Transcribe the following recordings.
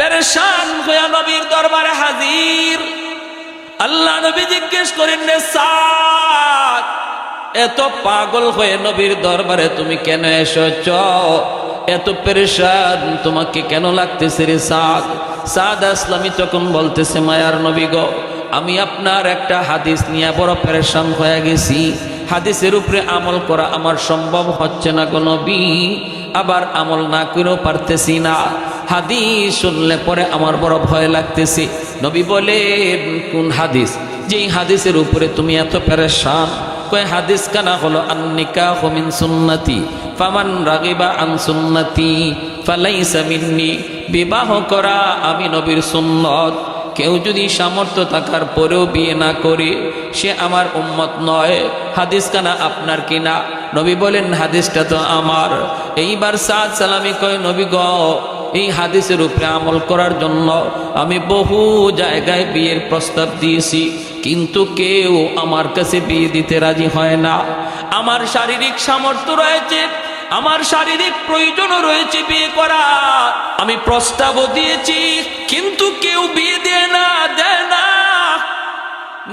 পেরেশান হইয়া নবীর দরবারে হাজির। আল্লাহ নবী জিজ্ঞেস করেন এত পাগল হয়ে নবীর দরবারে তুমি কেন এসেছ? এত পেরেশান, তোমাকে কেন লাগতেছে রে সাদ? সাদ আসলামী তখন বলতেছে, মায়ার নবী গো, আমি আপনার একটা হাদিস নিয়ে বড় পেরেশান হয়ে গেছি। হাদিসের উপরে আমল করা আমার সম্ভব হচ্ছে না কোনো নবী। আবার আমল না করেও পারতেছি না। হাদিস শুনলে পরে আমার বড় ভয় লাগতেছে। নবী বলেন কোন হাদিস? যেই হাদিসের উপরে তুমি এত পেরেশান, কয় হাদিস কানা হলো আন্নিকা হমিন সুন্নতি, ফামান রাগিবা আন সুন্নতি, ফালাইসা মিন্নি, বিবাহ করা আমি নবীর সুন্নত। কেউ যদি সামর্থ্য থাকার পরেও বিয়ে না করে, সে আমার উম্মত নয়। হাদিস কানা আপনার কিনা? নবী বলেন, হাদিসটা তো আমার। এইবার সাদ সালামি কয়, নবী গ এই হাদিসের উপরে আমল করার জন্য আমি বহু জায়গায় বিয়ের প্রস্তাব দিয়েছি, কিন্তু কেউ আমার কাছে বিয়ে দিতে রাজি হয় না। আমার শারীরিক সামর্থ্য রয়েছে, আমার শারীরিক প্রয়োজনও রয়েছে বিয়ে করা আমি প্রস্তাবও দিয়েছি, কিন্তু কেউ বিয়ে দেয় না দেয় না।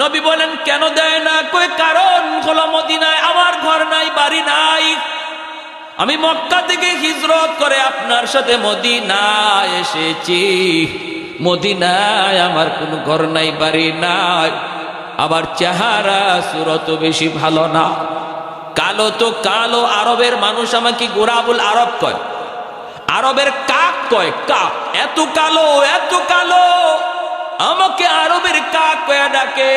নবী বলেন, কেন দেয় না? কই কারণ হলো মদিনায়? আমার ঘর নাই, বাড়ি নাই। আমি মক্কা থেকে হিজরত করে আপনার সাথে মদিনায় এসেছি। মদিনায় আমার কোনো ঘর নাই, বাড়ি নাই। আবার চেহারা সুরত বেশি ভালো না। কালো তো কালো, আরবের মানুষ আমাকে গোরাবুল আরব কয়। আরবের কাক কয়, কাক, এত কালো এত কালো। আমাকে আরবের কাক কয়া ডাকে।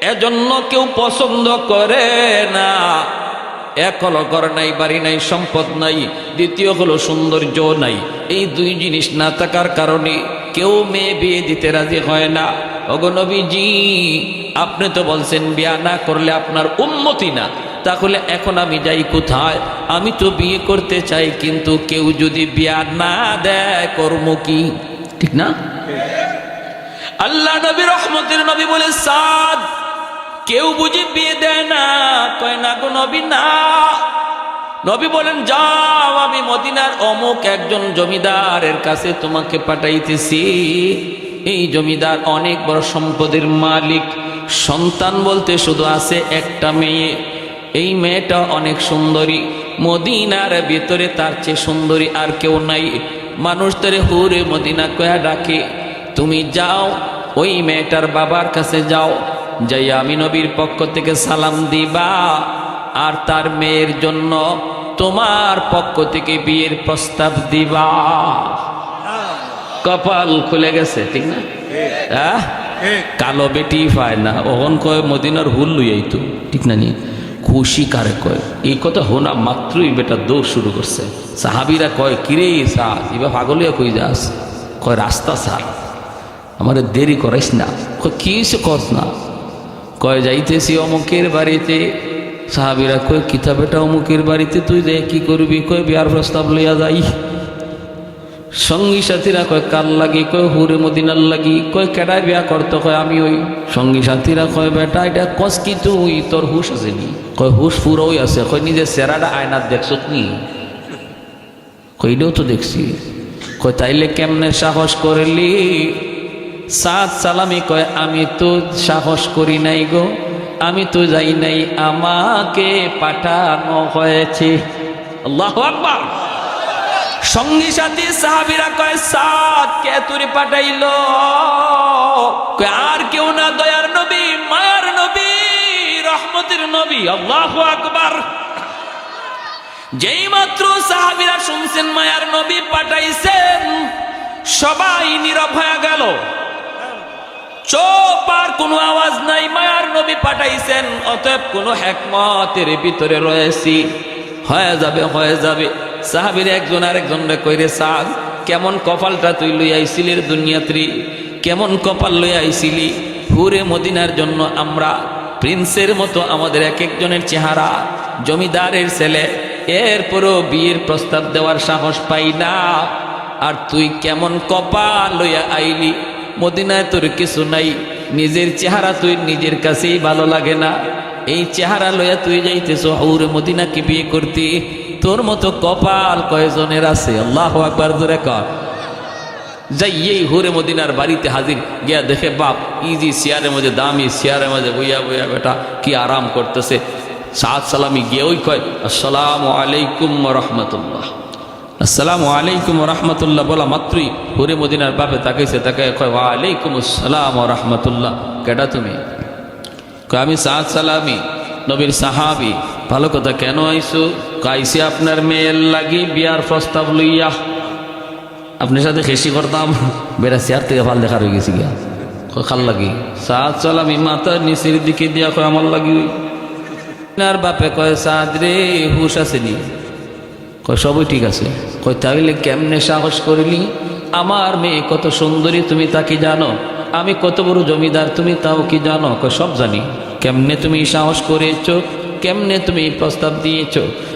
এজন্য কেউ পছন্দ করে না। এক হলো ঘর নাই বাড়ি নাই সম্পদ নাই দ্বিতীয় হলো সৌন্দর্য নাই। এই দুই জিনিস না থাকার কারণে কেউ মেয়ে বিয়ে দিতে রাজি হয় না। অগনবীজি আপনি তো বলছেন বিয়া না করলে আপনার উন্মতি না। তাহলে এখন আমি যাই কোথায়? আমি তো বিয়ে করতে চাই কিন্তু কেউ যদি বিয়া না দেয় কর্ম কি? ঠিক না? আল্লাহ নবী রহমতের নবী বলে সাদ কেউ বুঝি বিয়ে দেয় না, কয় না গো নবী, না। নবী বলেন, যাও, আমি মদিনার অমুক একজন জমিদারের কাছে তোমাকে পাঠাইতেছি। এই জমিদার অনেক বড় সম্পদের মালিক, সন্তান বলতে শুধু আছে একটা মেয়ে। এই মেয়েটা অনেক সুন্দরী, মদিনার ভিতরে তার চেয়ে সুন্দরী আর কেউ নাই। মানুষ তারে হুরে মদিনা কয়া ডাকে, তুমি যাও, ওই মেয়েটার বাবার কাছে যাও। যাই আমি নবীর পক্ষ থেকে সালাম দিবা, আর তার মেয়ের জন্য তোমার পক্ষ থেকে বিয়ের প্রস্তাব দিবা। কপাল খুলে গেছে, ঠিক না? হ্যাঁ? কালো বেটি পায় না। ওহন কয়, মদিনার হুল লইয়াই তো, ঠিক না নি? খুশি কারে কয়? এই কথা হোনা মাত্রই বেটা দৌড় শুরু করছে। সাহাবিরা কয়, কিরে সা এবার পাগলিয়া কই যাস? কয়, রাস্তা সার। আমার দেরি করাইস না। কি সে কস না? কয় যাইতেছি অমুকের বাড়িতে? সাহাবিরা কয়, কিতাবেটা অমুকের বাড়িতে? তুই দেখ কি করবি? কয়, বিয়ার প্রস্তাব লইয়া যাই। সঙ্গী সাথীরা কয় কাল লাগি? কয়, হুরে মদিনার লাগি। কয়, কেডায় বিয়া করতে? কয়, আমি ওই সঙ্গী সাথীরা কয়, বেটা, এটা কস কি তুই? তোর হুশ আছে নি? কয়, হুশ পুরোই আছে। কয়, নিজের সেরাটা আয়নার দেখছ নি? কয়, এটাও তো দেখছি। কয়, তাইলে কেমনে সাহস করলি? সাত সালামি কয়, আমি তো সাহস করি নাই গো, আমি তো যাই নাই, আমাকে পাঠানো হয়েছে। সঙ্গী সাথী সাহাবিরা কয় সাত কে তুরি পাঠাইল? আর কেউ না, দয়ার নবী, মায়ার নবী, রহমতের নবী। আল্লাহ আকবার। যেই মাত্র সাহাবিরা শুনছেন, মায়ার নবী পাঠাইছেন, সবাই নীরব হয়ে গেল। চোপ আর কোনো আওয়াজ নাই, মায়ার নবী পাঠাইছেন, অতএব কোনো হেকমতের ভিতরে রয়েছি। হয়ে যাবে হয়ে যাবে। সাহাবির একজন আরেকজন কইরে, সাদ, কেমন কপালটা তুই লই আইছিলি রে দুনিয়াত্রী? কেমন কপাল লই আইছিলি? হুরে মদিনার জন্য আমরা প্রিন্সের মতো আমাদের এক একজনের চেহারা, জমিদারের ছেলে। এরপরও বিয়ের প্রস্তাব দেওয়ার সাহস পাই না। আর তুই কেমন কপাল লইয়া আইলি? মদিনায় তোর কিছু নাই। নিজের চেহারা তুই নিজের কাছেই ভালো লাগে না। এই চেহারা লইয়া তুই যাইতেছ, হৌরে মদিনাকে বিয়ে করতি? তোর মতো কপাল কয়জনের আছে? আল্লাহ আকবার ধরে কর। এই হুরে মদিনার বাড়িতে হাজির। গিয়া দেখে, বাপ, ইজি চেয়ারের মধ্যে, দামি চেয়ারের মধ্যে বইয়া বইয়া বেটা, কি আরাম করতেছে। সাত সালামি গিয়ে ওই কয়, আসসালামু আলাইকুম রহমতুল্লাহ। আসসালামু আলাইকুম রহমতুল্লাহ বলা মাত্রই। হুরে মদিনার বাপে তাকাইছে তাকে কয় ওয়া আলাইকুম আসসালাম রহমতুল্লাহ। কেডা তুমি? কয়, আমি সাত সালামি, নবীর সাহাবি। ভালো কথা, কেন আইসু? কাইসি আপনার মেয়ের লাগি বিয়ার প্রস্তাব লইয়া। আপনার সাথে খেসি করতাম। বেড়া চেয়ার থেকে ভালো দেখা রয়ে গেছি গিয়া। খাল লাগি? সাত সালামি মাথার নিচের দিকে দিয়া কয়, আমার লাগি আর বাপে কয়, সাদ রে, হুশ আসেনি কয়, সবই ঠিক আছে। কয় তাহলে কেমনে সাহস করিলি? আমার মেয়ে কত সুন্দরী, তুমি তাকে জানো? আমি কত বড় জমিদার, তুমি তাও কি জানো? কয়, সব জানি। কেমনে তুমি সাহস করেছ? কেমনে তুমি প্রস্তাব দিয়েছ?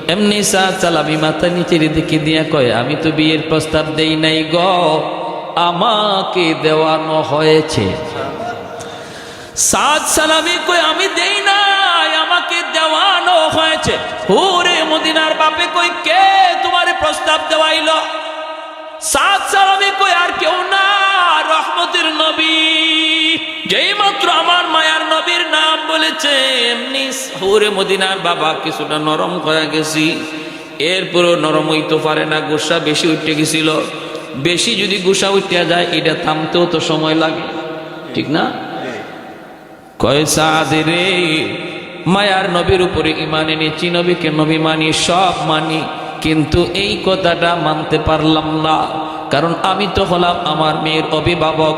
এমনি সা চালামি মাথা নিচের দিকে দিয়া কয়, আমি তো বিয়ের প্রস্তাব দেই নাই গ। আমাকে দেওয়ানো হয়েছে। সাত সালামি কই আমি দেই নাই আমাকে দেওয়ানো হয়েছে। হুরে মদিনার বাপে কই কে তোমারে প্রস্তাব দেওয়াইল? সাত সালামি কই আর কেউ না রহমতের নবী। যেই মাত্র আমার মায়ার নবীর নাম বলেছে এমনি হুরে মদিনার বাবা কিছুটা নরম হয়ে গেছি। এরপরও নরম হইতে পারে না গুসা বেশি উঠে গেছিল। বেশি যদি গুসা উঠিয়া যায় এটা থামতেও তো সময় লাগে। ঠিক না? কয় সাদ রে মায়ার নবীর উপরে ইমান এনেছি, নবীকে নবী মানি, সব মানি। কিন্তু এই কথাটা মানতে পারলাম না। কারণ আমি তো হলাম আমার মেয়ের অভিভাবক।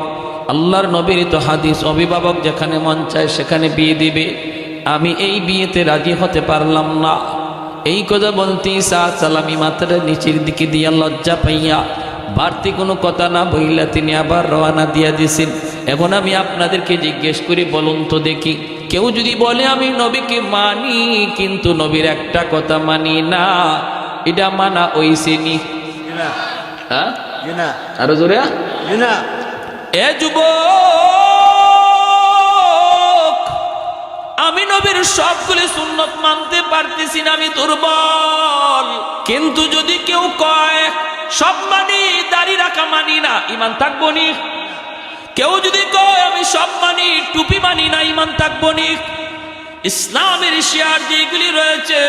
আল্লাহর নবীর তো হাদিস, অভিভাবক যেখানে মন চায় সেখানে বিয়ে দিবে। আমি এই বিয়েতে রাজি হতে পারলাম না। এই কথা বলতেই সাদ সালামি মাথাটা নিচের দিকে দিয়া লজ্জা পাইয়া বাড়তি কোনো কথা না বইলা তিনি আবার রওনা দিয়া দিছেন। এখন আমি আপনাদেরকে জিজ্ঞেস করি, বলুন তো দেখি। কেউ যদি বলে আমি নবীকে মানি কিন্তু নবীর একটা কথা মানি না এটা মানা ওইসেনি জিনা। হ্যাঁ? আরও জোরে? এ যুব আমি নবীর সবগুলি সুন্নত মানতে পারতেছি না আমি দুর্বল। কিন্তু যদি কেউ কয় সব মানি দাড়ি রাখা মানি না ইমান থাকব নি? কেউ যদি কয়, আমি সব মানি, টুপি মানি না, ইমান থাকব নি। ইসলামের শিয়ার যেগুলি রয়েছে,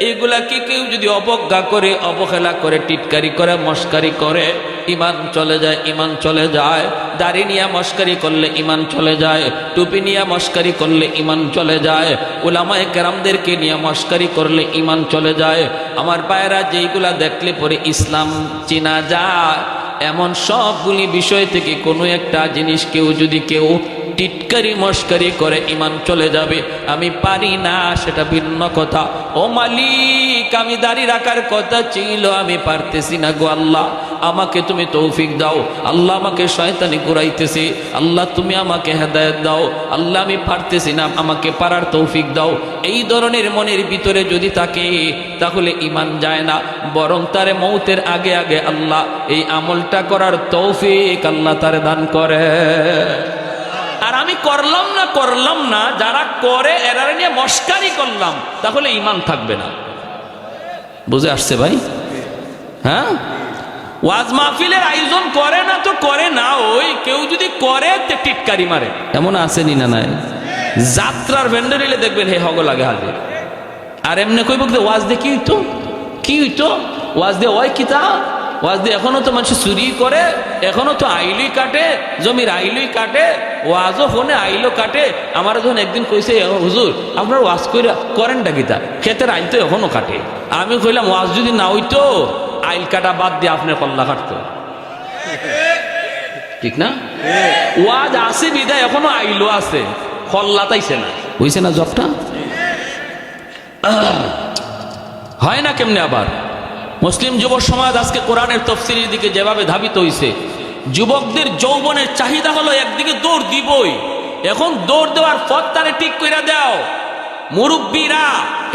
এগুলা এগুলাকে কেউ যদি অবজ্ঞা করে, অবহেলা করে, টিটকারি করে, মস্কারি করে, ইমান চলে যায়, ইমান চলে যায়। দাড়ি নিয়ে মস্কারি করলে ইমান চলে যায়, টুপি নিয়ে মস্কারি করলে ইমান চলে যায়। ওলামায় কেরামদেরকে নিয়ে মস্কারি করলে ইমান চলে যায়। আমার পায়রা যেইগুলা দেখলে পরে ইসলাম চেনা যায়। এমন সবগুলি বিষয় থেকে কোনো একটা জিনিস কেউ যদি কেউ টিটকারি মস্কারি করে ইমান চলে যাবে। আমি পারি না, সেটা ভিন্ন কথা। ও মালিক, আমি দাড়ি রাখার কথা ছিল, আমি পারতেছি না গো আল্লাহ। আমাকে তুমি তৌফিক দাও। আল্লাহ আমাকে শয়তানি ঘুরাইতেছে আল্লাহ তুমি আমাকে হেদায়ত দাও। আল্লাহ আমি পারতেছি না, আমাকে পারার তৌফিক দাও। এই ধরনের মনের ভিতরে যদি থাকে, তাহলে ইমান যায় না। বরং তারে মৌতের আগে আগে আল্লাহ এই আমলটা করার তৌফিক আল্লাহ তারে দান করে। আর আমি করলাম না করলাম না, যারা করে এরা নিয়ে মস্কারি করলাম, তাহলে ইমান থাকবে না। বুঝে আসছে ভাই? হ্যাঁ? ওয়াজ মাহফিলের আয়োজন করে না তো করে না ওই, কেউ যদি করে তে টিটকারি মারে। এমন আসেনি না নাই? যাত্রার ভেন্ডার এলে দেখবেন হে হগ লাগে হাজির আর এমনি কইব ওয়াজ দিয়ে কি হইতো? কি হইতো? ওয়াজ দিয়ে ওই কিতা ওয়াজ দিয়ে এখনও তো মানুষ চুরি করে, এখনও তো আইলই কাটে, জমির আইলই কাটে, ওয়াজও ফোনে আইলো কাটে। আমার যখন একদিন কইছে হুজুর, আপনার ওয়াজ করে করেনটা কিতা? ক্ষেতের আইল তো এখনও কাটে। আমি কইলাম, ওয়াজ যদি না হইতো আইল কাটা বাদ দিয়ে আপনার কল্লা কাটতো। ঠিক না? ওয়াজ আছে বিদায় এখনও আইলো আছে, কল্লা তাইছে না। হইছে না জবটা? হয় না কেমনে আবার? মুসলিম যুব সমাজ আজকে কোরআনের তফসিলের দিকে যেভাবে ধাবিত হইছে, যুবকদের যৌবনের চাহিদা হলো একদিকে দৌড় দিবই। এখন দৌড় দেওয়ার পথ তারে ঠিক করে দাও। মুরব্বীরা,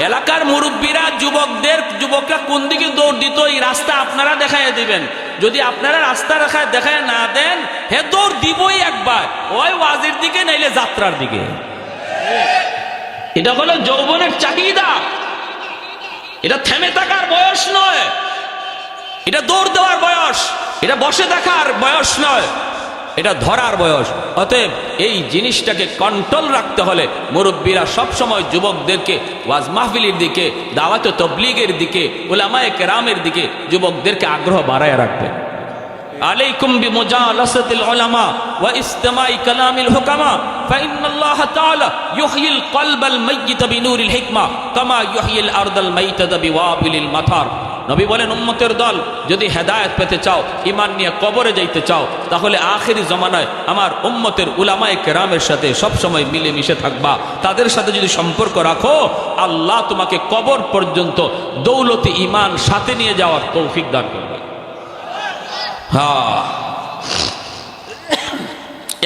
এলাকার মুরব্বীরা, যুবকদের, যুবকরা কোন দিকে দৌড় দিত, এই রাস্তা আপনারা দেখায় দিবেন। যদি আপনারা রাস্তা দেখায় দেখায় না দেন, হে দৌড় দিবই একবার। ওই ওয়াজের দিকে নাইলে যাত্রার দিকে। এটা হলো যৌবনের চাহিদা। এটা থেমে থাকার বয়স নয়। এটা দৌড় দেওয়ার বয়স। এটা বসে দেখার বয়স নয়। এটা ধরার বয়স। অতএব এই জিনিসটাকে কন্ট্রোল রাখতে হলে মুরব্বীরা সবসময় যুবকদেরকে ওয়াজ মাহফিলির দিকে, দাওয়াত তবলিগের দিকে ওলামায়ে কেরামের দিকে যুবকদেরকে আগ্রহ বাড়ায় রাখবেন عليكم بمجالسة العلماء واستماع كلام الحكماء فإن الله تعالى يحيي القلب الميت بنور الحكمة كما يحيي الأرض الميتة بوابل المطر নবী বলেন উম্মতের দল যদি হেদায়েত পেতে চাও ইমান নিয়ে কবরে যাইতে চাও তাহলে আখেরি জমানায় আমার উম্মতের উলামায়ে কেরামের সাথে সবসময় মিলে মিশে থাকবা তাদের সাথে যদি সম্পর্ক রাখো আল্লাহ তোমাকে কবর পর্যন্ত দৌলতে ইমান সাথে নিয়ে যাওয়ার তৌফিক দান করবে হ্যাঁ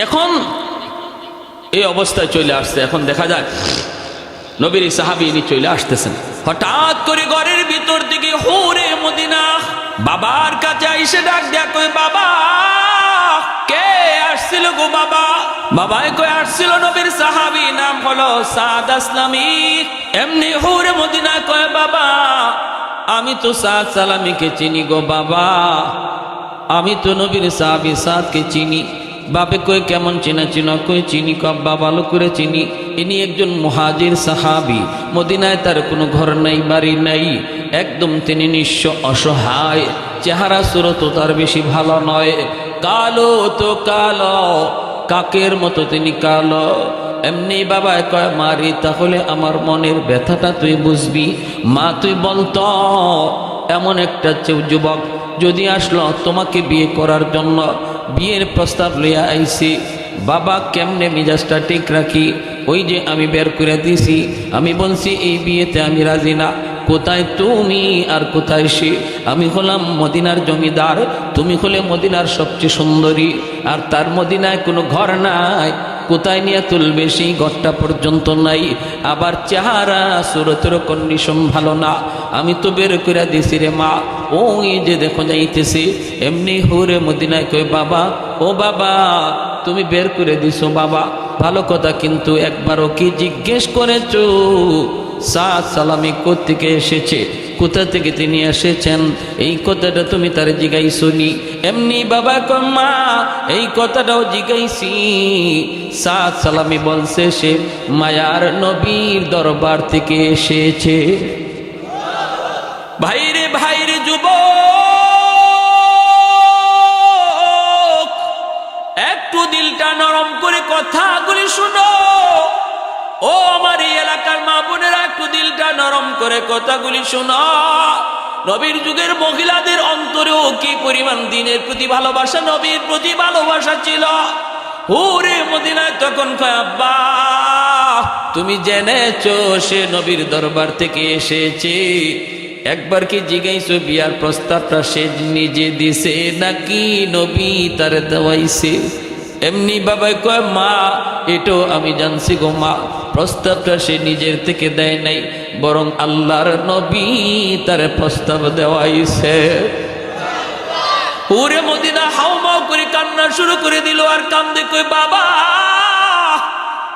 এখন এই অবস্থায় চলে আসছে। এখন দেখা যায় নবীর সাহাবি ইনি চলে আসতেছেন। হঠাৎ করে ঘরের ভিতর থেকে হুরে মদিনা বাবার কাছে এসে ডাক কই বাবা, কে আসছিল গো বাবা? বাবাই কই আসছিল নবীর সাহাবি, নাম হলো সাদ আসলামী। এমনি হুরে মদিনা কয়, বাবা, আমি তো সাদ সালামিকে চিনি গো বাবা। আমি তো নবীর সাহাবি সাদকে চিনি। বাপে কই কেমন চেনা চেনা, কই চিনি কব্বা ভালো করে চিনি। ইনি একজন মহাজির সাহাবি। মদিনায় তার কোনো ঘর নাই, বাড়ি নাই। একদম তিনি নিঃস্ব অসহায়। চেহারা সুরত তার বেশি ভালো নয়। কালো তো কালো, কাকের মতো তিনি কালো। এমনি বাবা কয়, মারি, তাহলে আমার মনের ব্যথাটা তুই বুঝবি। মা, তুই বলতো এমন একটা যুবক যদি আসলো তোমাকে বিয়ে করার জন্য, বিয়ের প্রস্তাব লইয়া আইছি, বাবা, কেমনে মিজাজটা ঠিক রাখি? ওই যে আমি বের করে দিছি, আমি বলছি, এই বিয়েতে আমি রাজি না। কোথায় তুমি আর কোথায় সে? আমি হলাম মদিনার জমিদার, তুমি হলে মদিনার সবচেয়ে সুন্দরী। আর তার মদিনায় কোনো ঘর নাই, কোথায় নিয়ে তুলবে সেই ঘরটা পর্যন্ত নাই। আবার চেহারা, সুরতের কন্ডিশন ভালো না। আমি তো বের করে দিছি রে মা। ওই যে দেখো যাইতেছি, এমনি হুরে মদিনায় কই বাবা, ও বাবা, তুমি বের করে দিছো বাবা। ভালো কথা কিন্তু একবারও কি জিজ্ঞেস করেছ? সালামি থেকে এসেছে? কোথা থেকে তিনি এসেছেন? এই কথাটা তুমি তার জিগাই শুনি এমনি বাবা কম্মা এই কথাটাও জিগাইছি। সাত সালামি বলছে সে মায়ার নবীর দরবার থেকে এসেছে। ও আমার এই এলাকার মা বোনেরা, একটু দিলটা নরম করে কথাগুলি শোনো। নবীর যুগের মহিলাদের অন্তরেও কি পরিমাণ দিনের প্রতি ভালোবাসা? নবীর প্রতি ভালোবাসা ছিল। হুরে মদিনায় তখন কয়, আব্বা, তুমি জেনেছ সে নবীর দরবার থেকে এসেছে। একবার কি জিগাইছো বিয়ার প্রস্তাবটা সে নিজে দিছে নাকি নবী তার দেওয়াইছে? এমনি বাবাই কয়, মা, এটাও আমি জানছি গো মা। প্রস্তাবটা সে নিজের থেকে দেয় নাই, বরং আল্লাহর নবী তার প্রস্তাব দেওয়াইছে। ওরে মদিনা হাউমাউ করে কান্না শুরু করে দিল আর কান্দে কই বাবা,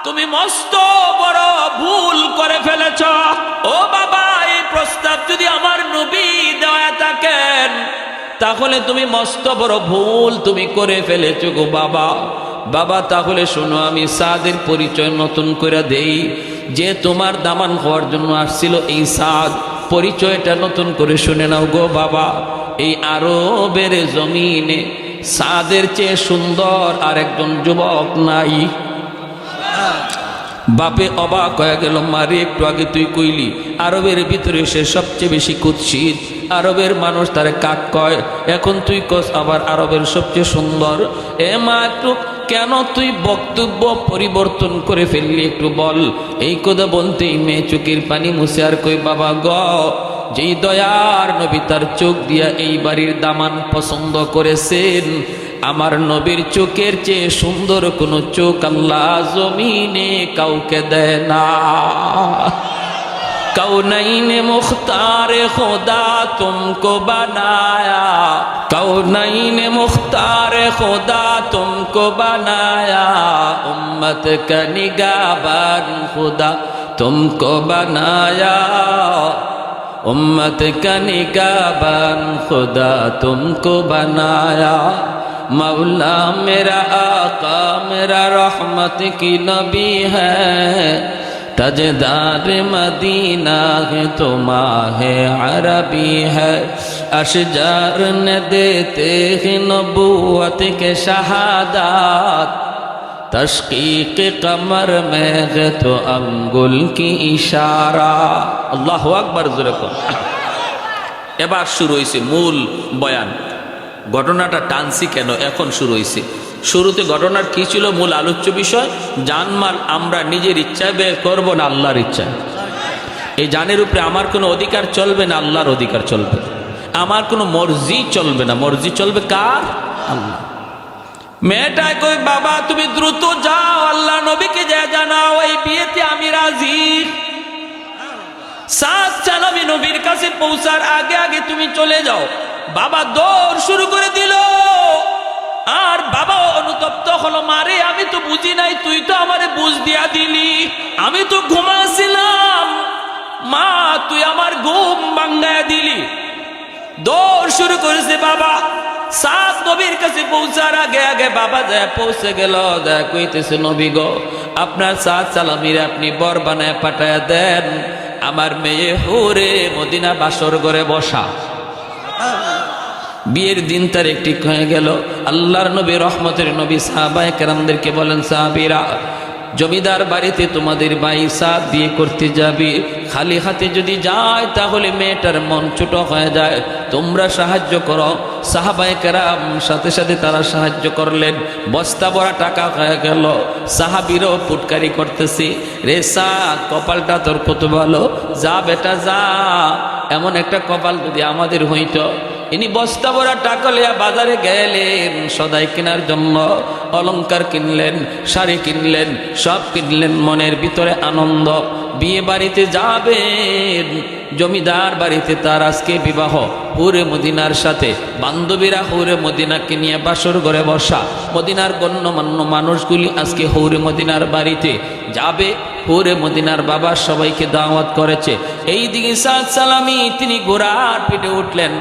তুমি মস্ত বড় ভুল করে ফেলেছ। ও বাবা, এই প্রস্তাব যদি আমার নবী দেওয়া থাকেন, তাহলে তুমি মস্ত বড় ভুল তুমি করে ফেলেছো গো বাবা। বাবা, তাহলে শোনো, আমি সাদের পরিচয় নতুন করে দেই। যে তোমার দামান হওয়ার জন্য আসছিল এই সাদ, পরিচয়টা নতুন করে শুনে নাও গো বাবা। এই আরবের জমিনে সাদের চেয়ে সুন্দর আর একজন যুবক নাই। বাপে অবাক হয়ে গেল মারে একটু আগে তুই কইলি, আরবের ভিতরে সে সবচেয়ে বেশি কুৎসিত। আরবের মানুষ তারে কাক কয়, এখন তুই কস আবার আরবের সবচেয়ে সুন্দর। এ মা, একটু কেন তুই বক্তব্য পরিবর্তন করে ফেললি একটু বল? এই কথা বলতেই মেয়ে চোখের পানি মুছে আর কই বাবা গ, যেই দয়ার নবী তার চোখ দিয়া এই বাড়ির দামান পছন্দ করেছেন, আমার নবীর চোখের চেয়ে সুন্দর কোন চোখ আল্লাহ জমিনে কাউকে দেয় না। कौनैन मुख्तार खुदा तुमको बनाया कौनैन मुख्तार खुदा तुमको बनाया उम्मत का निगाबान खुदा तुमको बनाया उम्मत का निकाबान खुदा तुमको बनाया मौला मेरा आका मेरा रहमत की नबी है তজদার মদিনা তোমা হে। আরবি হশার দেতে নবুত কে শাহাদ কে কমর মে তো অঙ্গুল কি ইশারা। আল্লাহ আকবর যেরকম এবার শুরু হয়েছে মূল বয়ান। ঘটনাটা টানছি কেন? এখন শুরু হয়েছে শুরুতে ঘটনার কি ছিল মূল আলোচ্য বিষয়? জানমাল আমরা নিজের ইচ্ছায় বের করব না আল্লাহর ইচ্ছায়। এই জানের উপরে আমার কোনো অধিকার চলবে না, আল্লাহর অধিকার চলবে। আমার কোনো মর্জি চলবে না। মর্জি চলবে কার? আল্লাহ। মেয়েটায় কই, বাবা, তুমি দ্রুত যাও, আল্লাহ নবীকে যা জানাও, এই বিয়েতে আমি রাজি। নবীর কাছে পৌঁছার আগে আগে তুমি চলে যাও। বাবা দৌড় শুরু করে দিল। আর বাবা অনুতপ্ত হলো, মারে, আমি তো বুঝি নাই, তুই তো আমারে বুঝ দিয়া দিলি। আমি তো ঘুমাছিলাম মা, তুই আমার ঘুম ভাঙ্গায় দিলি। দৌড় শুরু করেছে বাবা। সাত নবীর কাছে পৌঁছার আগে আগে বাবা যায়, পৌঁছে গেল, যায় কইতেছে, নবী গো, আপনার সাত সালামির আপনি বর বানায় পাঠায় দেন। আমার মেয়ে হুরে মদিনা বাসর করে বসা। বিয়ের দিন তার একটি হয়ে গেল। আল্লাহর নবী, রহমতের নবী সাহাবায় কেরামদেরকে বলেন, সাহাবিরা, জমিদার বাড়িতে তোমাদের ভাই বিয়ে করতে যাবে। খালি হাতে যদি যায়, তাহলে মেয়েটার মন ছোট হয়ে যায়। তোমরা সাহায্য করো। সাহাবায় কেরাম সাথে সাথে তারা সাহায্য করলেন। বস্তা ভরা টাকা হয়ে গেল। সাহাবিরও ফুটকারি করতেছি। রে সা কপালটা তোর কত ভালো? যা বেটা, যা। এমন একটা কপাল যদি আমাদের হইতো ইনি বস্তা ভরা টাকা লিয়া বাজারে গেলেন, সদাই কেনার জন্য অলংকার কিনলেন, শাড়ি কিনলেন, সব কিনলেন, মনের ভিতরে আনন্দ। বিয়ে বাড়িতে যাবেন, জমিদার বাড়িতে তার আজকে বিবাহ। হুরে মদিনার সাথে বান্ধবীরা হুরে মদিনাকে নিয়ে বাসর ঘরে বসা। মদিনার গণ্যমান্য মানুষগুলি আজকে হৌরে মদিনার বাড়িতে যাবে। হুরে মদিনার বাবা সবাইকে দাওয়াত করেছে। এই দিকে সাদ সালামি তিনি ঘোড়ার পিঠে উঠলেন।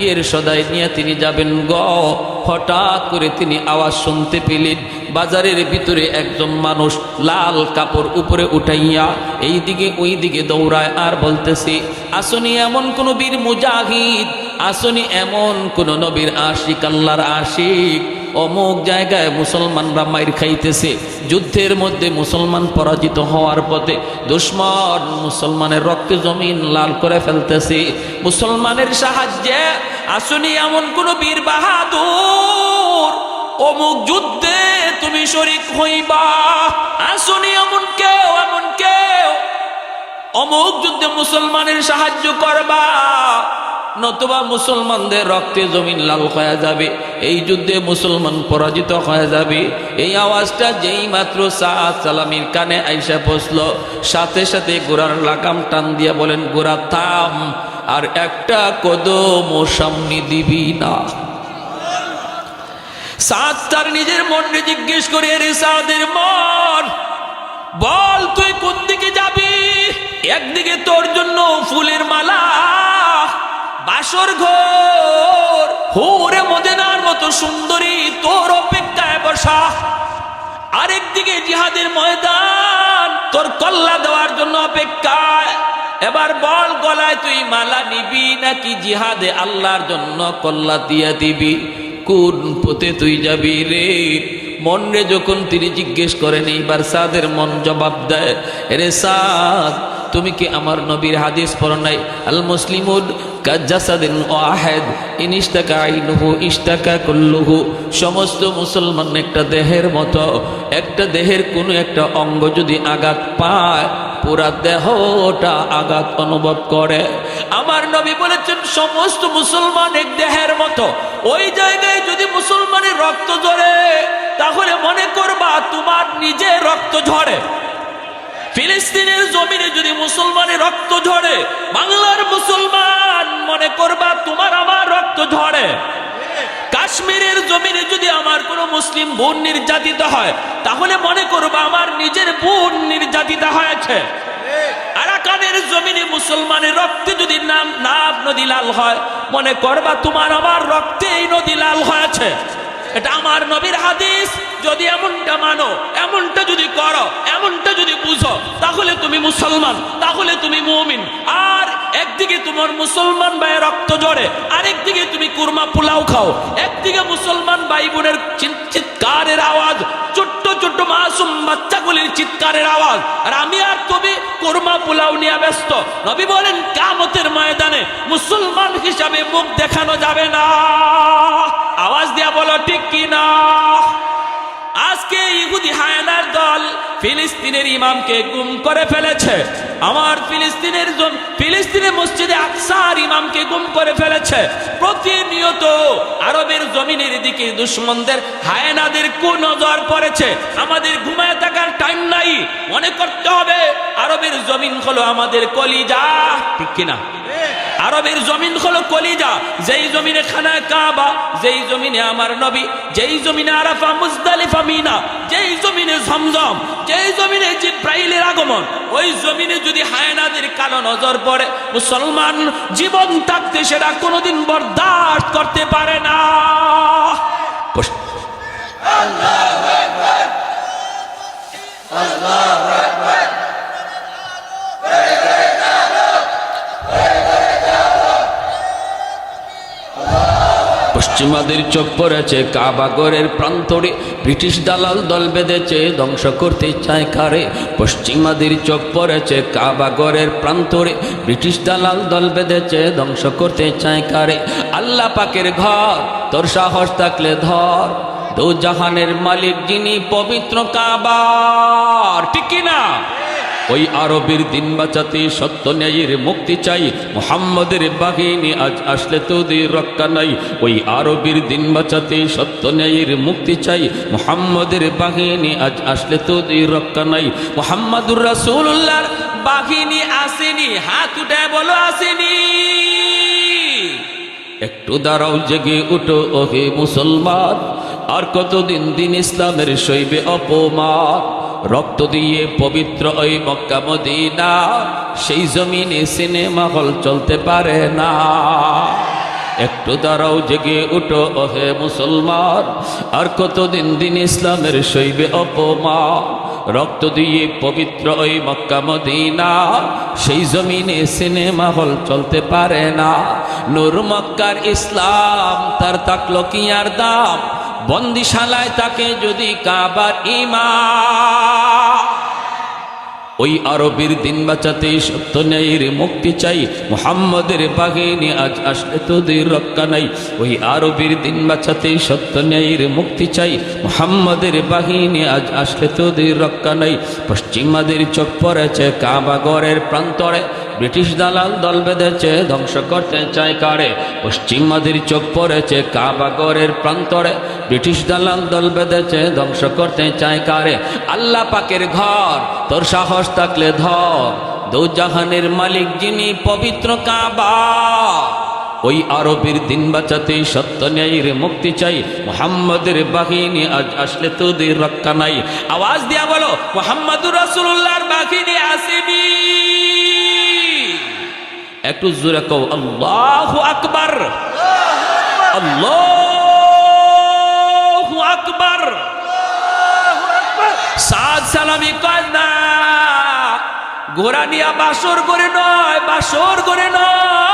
বিয়ের সদাই নিয়ে তিনি যাবেন গ। হঠাৎ করে তিনি আওয়াজ শুনতে পেলেন, বাজারের ভিতরে একজন মানুষ লাল কাপড় উপরে উঠাইয়া এই দিকে ওই দিকে দৌড়ায় আর বলতেছে, আসনি এমন কোন বীর মুজাহিদ, আসনি এমন কোন নবীর আশিক, আল্লাহর আশিক। অমুক জায়গায় মুসলমানরা মাইর খাইতেছে, যুদ্ধের মধ্যে মুসলমান পরাজিত হওয়ার পথে দুশ্মন মুসলমানের রক্ত জমিন লাল করে ফেলতেছে। মুসলমানের সাহায্যে আসুনি এমন কোন বীর বাহাদুর, অমুক যুদ্ধে তুমি শরিক হইবা, আসুনি এমন কেউ এমন কেউ। অমুক যুদ্ধে মুসলমানের সাহায্য করবা নতুবা মুসলমানদের রক্তে জমিন লাল হয়ে যাবে, এই যুদ্ধে মুসলমান পরাজিত হয়ে যাবে। এই আওয়াজটা যেই মাত্র সাদ সালামির কানে আইসা পৌঁছল সাথে সাথে গোড়ার লাগাম টান দিয়া বলেন গোড়া থাম, আর একটা কদম ও সামনে দিবি না। সাদ তার নিজের মনকে জিজ্ঞেস করে রে সাদের মন, বল তুই কোন দিকে যাবি? একদিকে তোর জন্য ফুলের মালা বাসর ঘর। হোরে মদিনার মতো সুন্দরী, তোর অপেক্ষায় বসা। আরেকদিকে জিহাদের ময়দান, তোর কল্লা দেওয়ার জন্য অপেক্ষায়। এবার বল গলায়, তুই মালা নিবি নাকি জিহাদে আল্লাহর জন্য কল্লা দিয়া দিবি? কোন পথে তুই যাবি রে? মন রে যখন তিনি জিজ্ঞেস করেন, এইবার সাদের মন জবাব দেয় রে সাদ তুমি কি আমার নবীর হাদিস পড়ো নাই? আল মুসলিমুন কাজাসাদিন ওয়াহেদ, ইন ইস্তাকা আইনুহু ইস্তাকা কুল্লুহু। সমস্ত মুসলমান একটা দেহের মতো, একটা দেহের কোনো একটা অঙ্গ যদি আঘাত পায়, পুরা দেহটা আঘাত অনুভব করে। আমার নবী বলেছেন, সমস্ত মুসলমান এক দেহের মতো। ওই জায়গায় যদি মুসলমানের রক্ত ঝরে, তাহলে মনে করবা তোমার নিজে রক্ত ঝরে। ফিলিস্তিনের জমিনে যদি মুসলমানের রক্ত ঝরে, বাংলার মুসলমান মনে করবা তোমার আমার রক্ত ঝরে। কাশ্মীরের জমিনে যদি আমার কোনো মুসলিম বোন নির্যাতিত হয়, তাহলে মনে করবা আমার নিজের বোন নির্যাতিত হয়েছে। আরাকানে আরবের জমিনে মুসলমানের রক্তে যদি নাম নাম নদী লাল হয়, মনে করবা তোমার আমার রক্তে এই নদী লাল হয়েছে। এটা আমার নবীর হাদিস। যদি এমনটা মানো, এমনটা যদি করো, এমনটা যদি বুঝো, তাহলে তুমি মুসলমান, তাহলে তুমি মুমিন। আর একদিকে তোমার মুসলমান ভাই রক্ত জড়ে আরেকদিকে তুমি কুরমা পোলাও খাও। একদিকে মুসলমান ভাই বোনের চিৎ- চিৎকারের আওয়াজ ছোট্ট ছোট্ট মাসুম বাচ্চাগুলির চিৎকারের আওয়াজ। আর আমি আর তুমি কোরমা পোলাও নিয়ে ব্যস্ত। নবী বলেন কামতের ময়দানে মুসলমান হিসাবে মুখ দেখানো যাবে না। আওয়াজ দিয়া বলো, ঠিক কি না? আজকে ইহুদি হায়নার দল ফিলিস্তিনের ইমামকে গুম করে ফেলেছে। আমার ফিলিস্তিনের ফিলিস্তিনের মসজিদে আকসার ইমামকে গুম করে ফেলেছে। প্রতিনিয়ত আরবের জমিনের দিকে দুশ্মনদের, হায়নাদের কু নজর পড়েছে। আমাদের ঘুমায় থাকার টাইম নাই। মনে করতে হবে, আরবের জমিন হলো আমাদের কলিজা। ঠিক কিনা? আরবের জমিন হলো কলিজা। যেই জমিনে খানা কাবা, যেই জমিনে আমার নবী, যেই জমিনে আরাফা, মুজদালিফা, মিনা, যেই জমিনে ঝমঝম, যেই জমিনে জিব্রাইলের আগমন, ওই জমিনে যদি হায়নাদের কালো নজর পড়ে, মুসলমান জীবন থাকতে সেটা কোনোদিন বরদাস্ত করতে পারে না। পশ্চিমাদের চোখ পড়েছে কাবাগরের প্রান্তরে। ব্রিটিশ দালাল দল বেঁধেছে, ধ্বংস করতে চায় কারে? পশ্চিমাদের চোখ পড়েছে কাবাগরের প্রান্তরে। ব্রিটিশ দালাল দল বেঁধেছে, ধ্বংস করতে চায় কারে? আল্লাহ পাকের ঘর, তোর সাহস থাকলে ধর। দু জাহানের মালিক যিনি পবিত্র কাবার, ঠিক কি না ওই আরবের দিন বাঁচাতে সত্য ন্যায়ের মুক্তি চাই। মোহাম্মদের বাহিনী আজ আসলে তোদের রক্ষা নাই। ওই আরবের দিন বাঁচাতে সত্য ন্যায়ের মুক্তি চাই। মোহাম্মদের বাহিনী আজ আসলে তোদের রক্ষা নাই। মোহাম্মদুর রাসূলুল্লাহর বাহিনী আসেনি, হাত উঠে বলো আসেনি। একটু দাঁড়াও, জেগে উঠো ওহে মুসলমান। আর কতদিন দিন ইসলামের শৈবে অপমান? রক্ত দিয়ে পবিত্র ওই মক্কা মদিনা, সেই জমিনে সিনেমা হল চলতে পারে না। একটু দাঁড়াও, জেগে উঠো, ওহে মুসলমান, আর কতদিন দিন ইসলামের শৈবে অপমান? রক্ত দিয়ে পবিত্র ওই মক্কা মদিনা, সেই জমিনে সিনেমা হল চলতে পারে না। নূর মক্কার ইসলাম, তার তাকলো কি আর দাম? বন্দিশালায় তাকে যদি কাবার ইমা ওই আরবের দিন বাঁচাতে সত্য ন্যায়ের মুক্তি চাই। মোহাম্মদের বাহিনী আজ আসলে তোদের রক্ষা নাই। ওই আরবের দিন বাঁচাতে সত্য ন্যায়ের মুক্তি চাই। মোহাম্মদের বাহিনী আজ আসলে তোদের রক্ষা নাই। পশ্চিমাদের চোখ পড়েছে কাবাগরের প্রান্তরে। ব্রিটিশ দালাল দল বেঁধেছে, ধ্বংস করতে চায় কারে? পশ্চিমাদের চোখ পড়েছে কাবাগরের প্রান্তরে। ব্রিটিশ দালাল দল বেঁধেছে, ধ্বংস করতে চায় কারে? আল্লাহ পাকের ঘর, তোর সাহস থাকলে ধর। দু জাহানের মালিক যিনি পবিত্র কাবা। ওই আরবের দিন বাঁচাতে সত্য ন্যায়ের মুক্তি চাই। মোহাম্মদের বাহিনী আজ আসলে তোদের রক্ষা নাই। আওয়াজ দিয়া বলো, মোহাম্মদুর রাসূলুল্লাহর বাহিনী আসেনি। একটু জোরে কও, আল্লাহ আকবর! আকবর! সাদ সালামি কয়, না ঘোরা নিয়া বাসর করে নয়, বাসর করে নয়।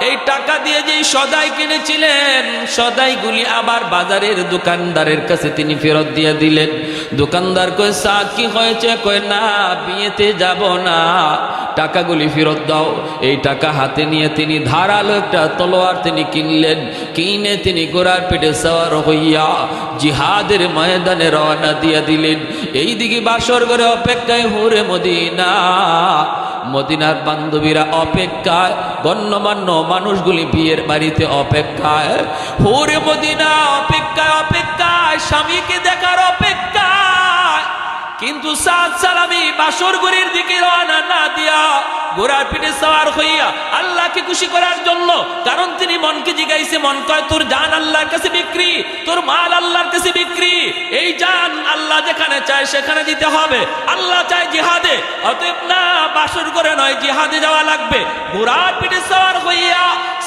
এই টাকা দিয়ে যেই সদাই কিনেছিলেন, সদাইগুলি আবার বাজারের দোকানদারের কাছে তিনি ফেরত দিয়ে দিলেন। দোকানদার কয় সাদ কি হয়েছে? কয়, না, বিয়েতে যাব না। টাকাগুলি ফেরত দাও। এই টাকা হাতে নিয়ে তিনি ধারালো একটা তলোয়ার তিনি কিনলেন। কিনে তিনি গোড়ার পেটে সওয়ার হইয়া জিহাদের ময়দানে রওনা দিয়ে দিলেন। এই দিকে বাসর করে অপেক্ষায় হুরে মদিনা। মদিনার বান্ধবীরা অপেক্ষায়, গণ্যমান্য মানুষগুলি বিয়ের বাড়িতে অপেক্ষায়। হোরে মদিনা, অপেক্ষায় অপেক্ষায়, স্বামীকে দেখার অপেক্ষায়। কিন্তু সাদ সালামি বাসর গরির দিকে রওনা না দিয়া ঘোড়ার পিঠে সওয়ার হইয়া আল্লাহকে খুশি করার জন্য, কারণ তিনি মনকে জিগাইছে, মন কয়, তোর জান আল্লাহর কাছে বিক্রি, তোর মাল আল্লাহর কাছে বিক্রি, এই জান আল্লাহ যেখানে চায় সেখানে দিতে হবে, আল্লাহ চায় জিহাদে, অতএব না, বাসর করে নয়, জিহাদে যাওয়া লাগবে। ঘোড়ার পিঠে সওয়ার হইয়া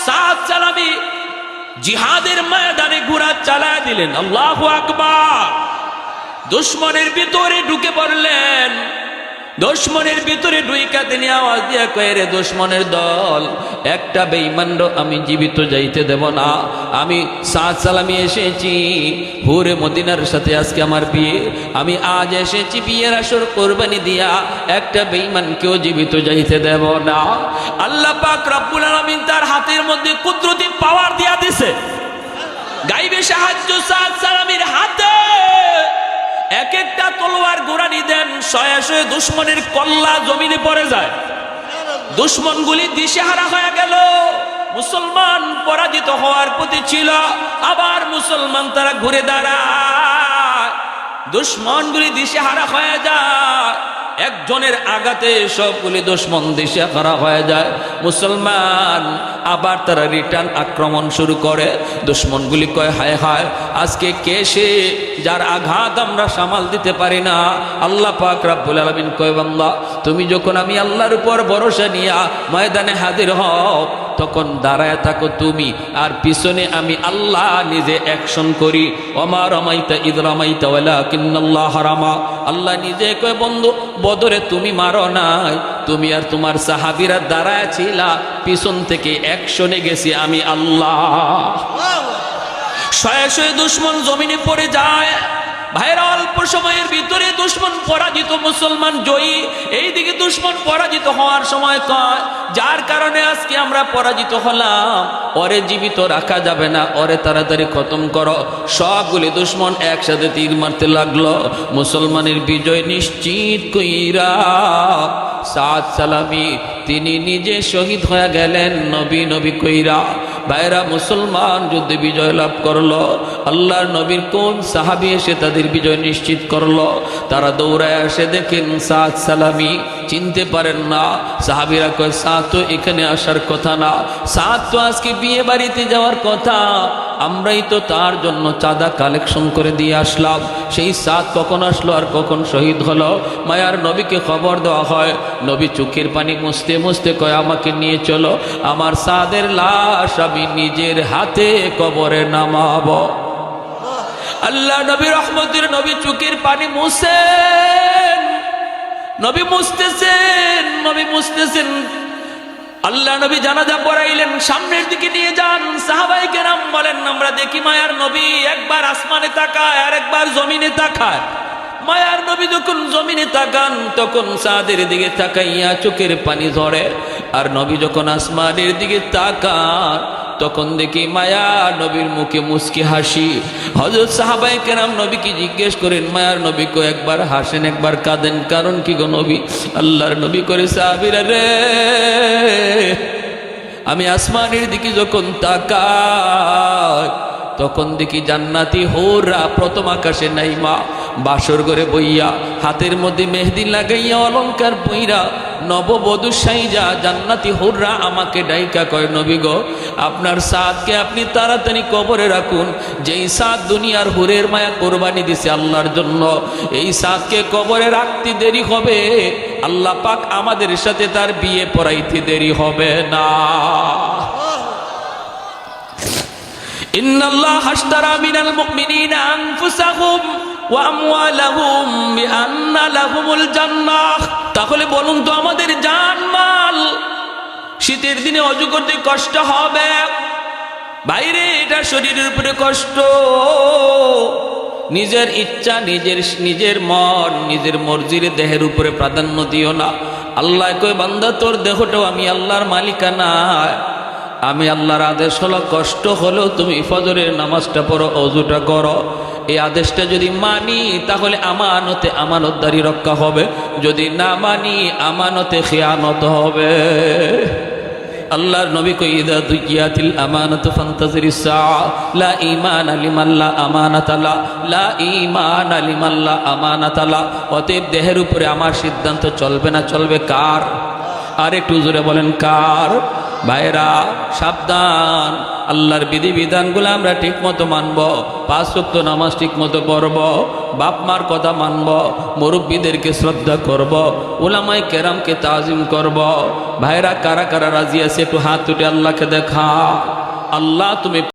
সাত চালাবি জিহাদের ময়দানে ঘোড়া চালায় দিলেন। আল্লাহ আকবার। দুশ্মনের ভিতরে ঢুকে পড়লেন। দুশ্মনের ভিতরে ঢুইকা তিনি আওয়াজ দিয়া কয়ে, রে দুশ্মনের দল, একটা বেইমান্ড আমি জীবিত যাইতে দেব না। আমি সাত সালামি এসেছি, হুরে মদিনার সাথে আজকে আমার বিয়ে। আমি আজ এসেছি বিয়ের আসর কোরবানি দিয়া, একটা বেইমানকেও জীবিত যাইতে দেব না। আল্লাহ পাক রব্বুল আলামিন তার হাতের মধ্যে কুদরতি পাওয়ার দিয়া দিছে। গাইবে সাহায্য সাত সালামির হাতে। এক একটা তলোয়ার গোড়ানি দেন, শয়ে শয়ে দুশ্মনের কল্লা জমিনে পড়ে যায়। দুশ্মনগুলি দিশেহারা হয়ে গেল। মুসলমান পরাজিত হওয়ার প্রতি ছিল, আবার মুসলমান তারা ঘুরে দাঁড়ায়। দুশ্মনগুলি দিশেহারা হয়ে যায়। একজনের আঘাতে সবগুলি দুশ্মন দিশা করা হয়ে যায়। মুসলমান আবার তারা রিটার্ন আক্রমণ শুরু করে। দুশ্মনগুলি কয়, হায় হায়, আজকে কে সে যার আঘাত আমরা সামাল দিতে পারি না? আল্লাহ পাক রাব্বুল আলমিন কয় বাংলা তুমি যখন আমি আল্লাহর উপর ভরসা নিয়া ময়দানে হাজির হও তখন দাঁড়ায় থাকো তুমি আর পিছনে আমি আল্লাহ নিজে অ্যাকশন করি। ওমা রমাইতা ঈদ রমাইতা ওয়ালা কিন্নাল্লাহ হারামা আল্লাহ নিজে কয় বন্ধু বদরে তুমি মারো নাই। তুমি আর তোমার সাহাবিরা দাঁড়ায় ছিলা পিছন থেকে অ্যাকশনে গেছি আমি আল্লাহ। শয়ে শয়ে দুশ্মন জমিনে পড়ে যায়। ভাইরা অল্প সময়ের ভিতরে দুশ্মন পরাজিত মুসলমান জয়ী। এইদিকে দুশ্মন পরাজিত হওয়ার সময় কয়, যার কারণে আজকে আমরা পরাজিত হলাম। ওরে জীবিত রাখা যাবে না, ওরে তাড়াতাড়ি খতম করো। সবগুলি দুশ্মন একসাথে তীর মারতে লাগল। মুসলমানের বিজয় নিশ্চিত কইরা সাত সালামি, তিনি নিজে শহীদ হয়ে গেলেন, নবী নবী কইরা। ভাইরা, মুসলমান যুদ্ধে বিজয় লাভ করল, আল্লাহর নবীর কোন সাহাবি এসে তাদের বিজয় নিশ্চিত করল? তারা দৌড়ায় আসে, দেখেন সাদ সালামি, চিনতে পারেন না। সাহাবিরা কয় সাত তো এখানে আসার কথা না। সাত তো আজকে বিয়ে বাড়িতে যাওয়ার কথা। আমরাই তো তার জন্য চাঁদা কালেকশন করে দিয়ে আসলাম। সেই সাত কখন আসলো আর কখন শহীদ হলো? মায়ার নবীকে খবর দেওয়া হয়, নবী চোখের পানি মুছতে মুছতে কয়, আমাকে নিয়ে চলো, আমার সাদের লাশ আমি নিজের হাতে কবরে নামাব। আল্লাহ নবী রহমতের নবী চোখের পানি মুছেন, নবী মুছতেছেন নবী মুছতেছেন। আল্লাহ নবী জানাজা পড়াইলেন, সামনের দিকে নিয়ে যান। সাহাবাই কেরাম বলেন, আমরা দেখি মায়ার নবী একবার আসমানে তাকায় আর একবার জমিনে তাকায়। মায়ার নবী যখন জমিনে তাকান, তখন সাদের দিকে তাকাইয়া চোখের পানি ঝরে। আর নবী যখন আসমানের দিকে তাকান তখন দেখি মায়া নবীর মুখে মুসকি হাসি। হজরত সাহাবাই কেরাম নবীকে জিজ্ঞেস করেন মায়ার নবী কো একবার হাসেন, একবার কাঁদেন, কারণ কি গো নবী? আল্লাহর নবী করে সাহাবিরা রে, আমি আসমানের দিকে যখন তাকাই, তখন দেখি জান্নাতি হোররা প্রথম আকাশে নাই মা। বাসর করে বইয়া, হাতের মধ্যে মেহেদি লাগাইয়া অলঙ্কার বইরা নববধূ সাইজা, জান্নাতি হুররা আমাকে ডাইকা কয়, নবী গো, আপনার সাদকে আপনি তাড়াতাড়ি কবরে রাখুন। যেই সাদ দুনিয়ার হুরের মায়া কোরবানি দিছে আল্লাহর জন্য, এই সাদকে কবরে রাখতে দেরি হবে। আল্লাহ পাক আমাদের সাথে তার বিয়ে পড়াইতে দেরি হবে না। ইন্নাল্লাহ হাসতারা মিনাল মুমিনিনা আনফুসাহুম। তাহলে বলুন তো আমাদের জানমাল শীতের দিনে অজু করতে কষ্ট হবে। বাইরে এটা শরীরের উপরে কষ্ট। নিজের ইচ্ছা, নিজের নিজের মন, নিজের মর্জির দেহের উপরে প্রাধান্য দিও না। আল্লাহ কই বান্দা, তোর দেহটাও আমি আল্লাহর মালিকানা আমি আল্লাহর আদেশ হলো, কষ্ট হলেও তুমি ফজরের নামাজটা পড়ো, অজুটা করো। এই আদেশটা যদি মানি, তাহলে আমানতে আমানতদারি রক্ষা হবে। যদি না মানি, আমানতে খেয়ানত হবে। আল্লাহর নবী কই ইদা দুকিয়াতিল আমানাতু ফান্তাজিরি সাআ, লা ঈমান লিমাল্লা আমানাতালা লা ঈমান লিমাল্লা আমানাতালা অতএব দেহের উপরে আমার সিদ্ধান্ত চলবে না, চলবে কার? আর একটু জোরে বলেন, কার? ভাইরা সাবধান। আল্লাহর বিধি বিধানগুলো আমরা ঠিক মতো মানব, পাঁচ সত্য নামাজ ঠিক মতো পড়ব বাপ মার কথা মানব, মুরব্বীদেরকে শ্রদ্ধা করব ওলামাই কেরামকে তাজিম করব। ভাইরা কারা কারা রাজি আছে, একটু হাত তুটে আল্লাহকে দেখা। আল্লাহ তুমি